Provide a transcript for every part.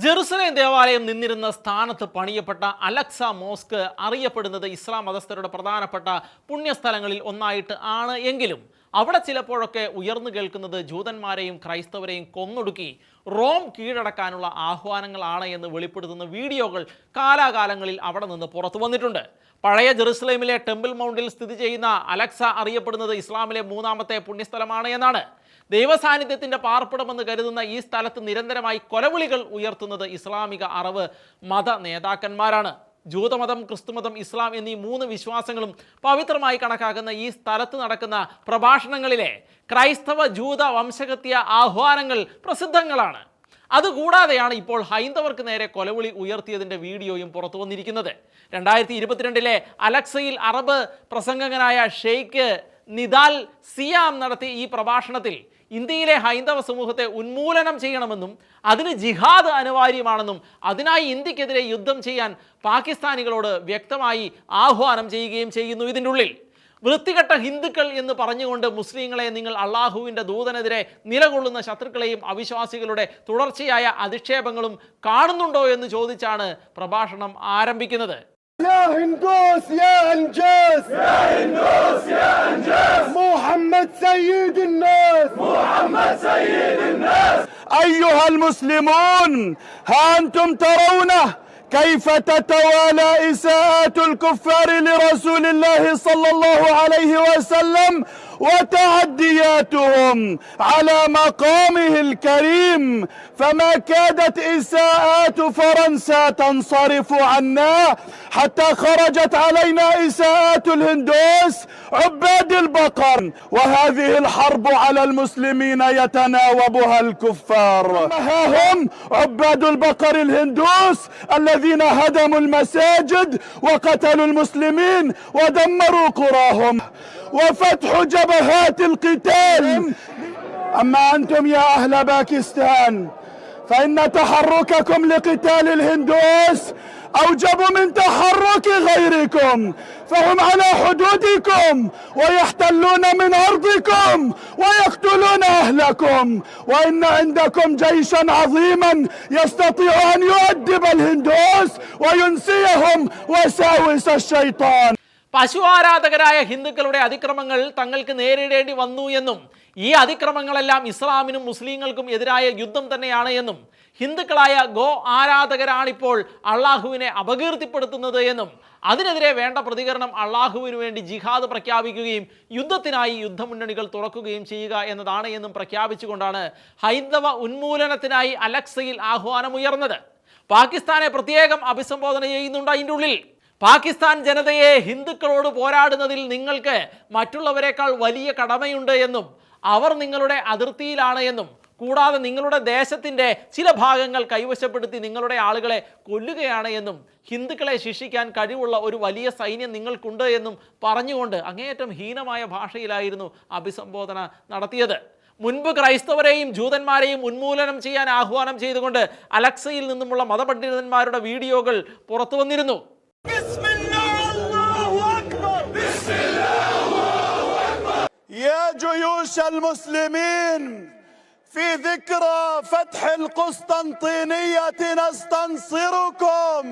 Jerusalem ദേവാലയം നിന്നിരുന്ന സ്ഥാനത്ത് പണിയപ്പെട്ട അലക്സ മോസ്ക് അറിയപ്പെടുന്നത് ഇസ്ലാം മതസ്ഥരുടെ പ്രധാനപ്പെട്ട പുണ്യസ്ഥലങ്ങളിൽ ഒന്നായിട്ട് ആണ് എങ്കിലും അവിടെ ചിലപ്പോഴൊക്കെ ഉയർന്നു കേൾക്കുന്നത് ജൂതന്മാരെയും ക്രൈസ്തവരെയും കൊന്നൊടുക്കി റോം കീഴടക്കാനുള്ള ആഹ്വാനങ്ങളാണ് എന്ന് വെളിപ്പെടുത്തുന്ന വീഡിയോകൾ കാലാകാലങ്ങളിൽ അവിടെ നിന്ന് പുറത്തു വന്നിട്ടുണ്ട്. പഴയ ജെറുസലേമിലെ ടെമ്പിൾ മൗണ്ടിൽ സ്ഥിതി ചെയ്യുന്ന അലക്സ അറിയപ്പെടുന്നത് ഇസ്ലാമിലെ മൂന്നാമത്തെ പുണ്യസ്ഥലമാണ് എന്നാണ്. ദൈവസാന്നിധ്യത്തിന്റെ പാർപ്പിടമെന്ന് കരുതുന്ന ഈ സ്ഥലത്ത് നിരന്തരമായി കൊലവിളികൾ ഉയർത്തുന്നത് ഇസ്ലാമിക അറവ് മത നേതാക്കന്മാരാണ്. ജൂതമതം ക്രിസ്തുമതം ഇസ്ലാം എന്നീ മൂന്ന് വിശ്വാസങ്ങളും പവിത്രമായി കണക്കാക്കുന്ന ഈ സ്ഥലത്ത് നടക്കുന്ന പ്രഭാഷണങ്ങളിലെ ക്രൈസ്തവ ജൂത വംശഹത്യ ആഹ്വാനങ്ങൾ പ്രസിദ്ധങ്ങളാണ്. അതുകൂടാതെയാണ് ഇപ്പോൾ ഹൈന്ദവർക്ക് നേരെ കൊലവിളി ഉയർത്തിയതിന്റെ വീഡിയോയും പുറത്തു വന്നിരിക്കുന്നത്. രണ്ടായിരത്തി ഇരുപത്തിരണ്ടിലെ അലക്സയിൽ അറബ് പ്രസംഗകനായ ഷെയ്ഖ് നിദാൽ സിയാം നടത്തിയ ഈ പ്രഭാഷണത്തിൽ ഇന്ത്യയിലെ ഹൈന്ദവ സമൂഹത്തെ ഉന്മൂലനം ചെയ്യണമെന്നും അതിന് ജിഹാദ് അനിവാര്യമാണെന്നും അതിനായി ഇന്ത്യക്കെതിരെ യുദ്ധം ചെയ്യാൻ പാകിസ്ഥാനികളോട് വ്യക്തമായി ആഹ്വാനം ചെയ്യുകയും ചെയ്യുന്നു. ഇതിന്റെ ഉള്ളിൽ വൃത്തികെട്ട ഹിന്ദുക്കൾ എന്ന് പറഞ്ഞുകൊണ്ട് മുസ്ലിങ്ങളെ നിങ്ങൾ അള്ളാഹുവിന്റെ ദൂതനെതിരെ നിലകൊള്ളുന്ന ശത്രുക്കളെയും അവിശ്വാസികളുടെ തുടർച്ചയായ അധിക്ഷേപങ്ങളും കാണുന്നുണ്ടോ എന്ന് ചോദിച്ചാണ് പ്രഭാഷണം ആരംഭിക്കുന്നത്. يا هندوس يا انجاز يا هندوس يا انجاز محمد سيد الناس. محمد سيد الناس. أيها المسلمون ها أنتم ترونه كيف تتوالى اساءات الكفار لرسول الله صلى الله عليه وسلم وتعدياتهم على مقامه الكريم. فما كادت إساءات فرنسا تنصرف عنا حتى خرجت علينا إساءات الهندوس عباد البقر. وهذه الحرب على المسلمين يتناوبها الكفار. ها هم عباد البقر الهندوس الذين هدموا المساجد وقتلوا المسلمين ودمروا قراهم. وفتح جبهات القتال. أما أنتم يا أهل باكستان فإن تحرككم لقتال الهندوس أوجب من تحرك غيركم فهم على حدودكم ويحتلون من أرضكم ويقتلون أهلكم. وإن عندكم جيشا عظيما يستطيع أن يؤدب الهندوس وينسيهم وساوس الشيطان. പശു ആരാധകരായ ഹിന്ദുക്കളുടെ അതിക്രമങ്ങൾ തങ്ങൾക്ക് നേരിടേണ്ടി വന്നു എന്നും ഈ അതിക്രമങ്ങളെല്ലാം ഇസ്ലാമിനും മുസ്ലിങ്ങൾക്കും എതിരായ യുദ്ധം തന്നെയാണ് എന്നും ഹിന്ദുക്കളായ ഗോ ആരാധകരാണിപ്പോൾ അള്ളാഹുവിനെ അപകീർത്തിപ്പെടുത്തുന്നത് എന്നും അതിനെതിരെ വേണ്ട പ്രതികരണം അള്ളാഹുവിന് വേണ്ടി ജിഹാദ് പ്രഖ്യാപിക്കുകയും യുദ്ധത്തിനായി യുദ്ധമുന്നണികൾ തുറക്കുകയും ചെയ്യുക എന്നതാണ് എന്നും പ്രഖ്യാപിച്ചുകൊണ്ടാണ് ഹൈന്ദവ ഉന്മൂലനത്തിനായി അലക്സയിൽ ആഹ്വാനമുയർന്നത്. പാകിസ്ഥാനെ പ്രത്യേകം അഭിസംബോധന ചെയ്യുന്നുണ്ട് അതിന്റെ ഉള്ളിൽ. പാകിസ്ഥാൻ ജനതയെ ഹിന്ദുക്കളോട് പോരാടുന്നതിൽ നിങ്ങൾക്ക് മറ്റുള്ളവരെക്കാൾ വലിയ കടമയുണ്ട് എന്നും അവർ നിങ്ങളുടെ അതിർത്തിയിലാണ് എന്നും കൂടാതെ നിങ്ങളുടെ ദേശത്തിന്റെ ചില ഭാഗങ്ങൾ കൈവശപ്പെടുത്തി നിങ്ങളുടെ ആളുകളെ കൊല്ലുകയാണ് എന്നും ഹിന്ദുക്കളെ ശിക്ഷിക്കാൻ കഴിവുള്ള ഒരു വലിയ സൈന്യം നിങ്ങൾക്കുണ്ട് എന്നും പറഞ്ഞുകൊണ്ട് അങ്ങേയറ്റം ഹീനമായ ഭാഷയിലായിരുന്നു അഭിസംബോധന നടത്തിയത്. മുൻപ് ക്രൈസ്തവരെയും ജൂതന്മാരെയും ഉന്മൂലനം ചെയ്യാൻ ആഹ്വാനം ചെയ്തുകൊണ്ട് അലക്സയിൽ നിന്നുമുള്ള മതപണ്ഡിതന്മാരുടെ വീഡിയോകൾ പുറത്തു വന്നിരുന്നു بسم الله الله أكبر. بسم الله الله أكبر يا جيوش المسلمين في ذكرى فتح القسطنطينية نستنصركم.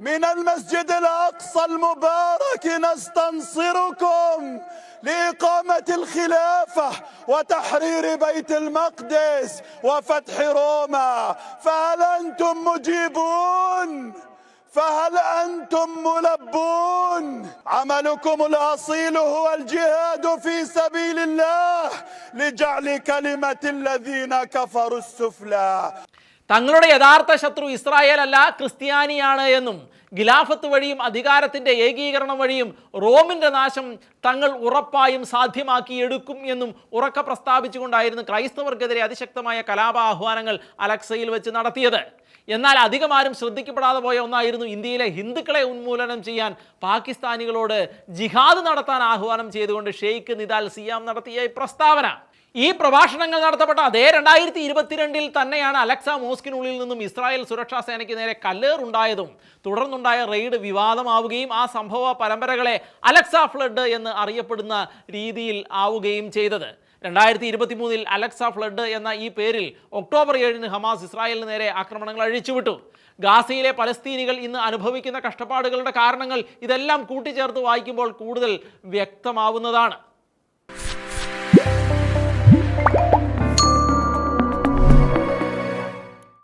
من المسجد الأقصى المبارك نستنصركم لإقامة الخلافة وتحرير بيت المقدس وفتح روما. فهل أنتم مجيبون؟ فهل أنتم ملبون عملكم الأصيل هو الجهاد في سبيل الله لجعل كلمة الذين كفروا السفلى തങ്ങളുടെ യഥാർത്ഥ ശത്രു ഇസ്രായേൽ അല്ല ക്രിസ്ത്യാനിയാണ് എന്നും ഖിലാഫത്ത് വഴിയും അധികാരത്തിന്റെ ഏകീകരണം വഴിയും റോമിന്റെ നാശം തങ്ങൾ ഉറപ്പായും സാധ്യമാക്കിയെടുക്കും എന്നും ഉറക്ക പ്രസ്താവിച്ചുകൊണ്ടായിരുന്നു ക്രൈസ്തവർക്കെതിരെ അതിശക്തമായ കലാപ ആഹ്വാനങ്ങൾ അലക്സയിൽ വെച്ച് നടത്തിയത്. എന്നാൽ അധികം ആരും ശ്രദ്ധിക്കപ്പെടാതെ പോയ ഒന്നായിരുന്നു ഇന്ത്യയിലെ ഹിന്ദുക്കളെ ഉന്മൂലനം ചെയ്യാൻ പാകിസ്ഥാനികളോട് ജിഹാദ് നടത്താൻ ആഹ്വാനം ചെയ്തുകൊണ്ട് ഷെയ്ഖ് നിദാൽ സിയാം നടത്തിയ പ്രസ്താവന. ഈ പ്രഭാഷണങ്ങൾ നടത്തപ്പെട്ട അതേ രണ്ടായിരത്തി ഇരുപത്തിരണ്ടിൽ തന്നെയാണ് അലക്സ മോസ്കിനുള്ളിൽ നിന്നും ഇസ്രായേൽ സുരക്ഷാ സേനയ്ക്ക് നേരെ കല്ലേറുണ്ടായതും തുടർന്നുണ്ടായ റെയ്ഡ് വിവാദമാവുകയും ആ സംഭവ പരമ്പരകളെ അലക്സ ഫ്ലഡ് എന്ന് അറിയപ്പെടുന്ന രീതിയിൽ ആവുകയും ചെയ്തത്. രണ്ടായിരത്തി ഇരുപത്തി മൂന്നിൽ അലക്സ ഫ്ലഡ് എന്ന ഈ പേരിൽ ഒക്ടോബർ ഏഴിന് ഹമാസ് ഇസ്രായേലിന് നേരെ ആക്രമണങ്ങൾ അഴിച്ചുവിട്ടു. ഗാസയിലെ പലസ്തീനികൾ ഇന്ന് അനുഭവിക്കുന്ന കഷ്ടപ്പാടുകളുടെ കാരണങ്ങൾ ഇതെല്ലാം കൂട്ടിച്ചേർത്ത് വായിക്കുമ്പോൾ കൂടുതൽ വ്യക്തമാവുന്നതാണ്.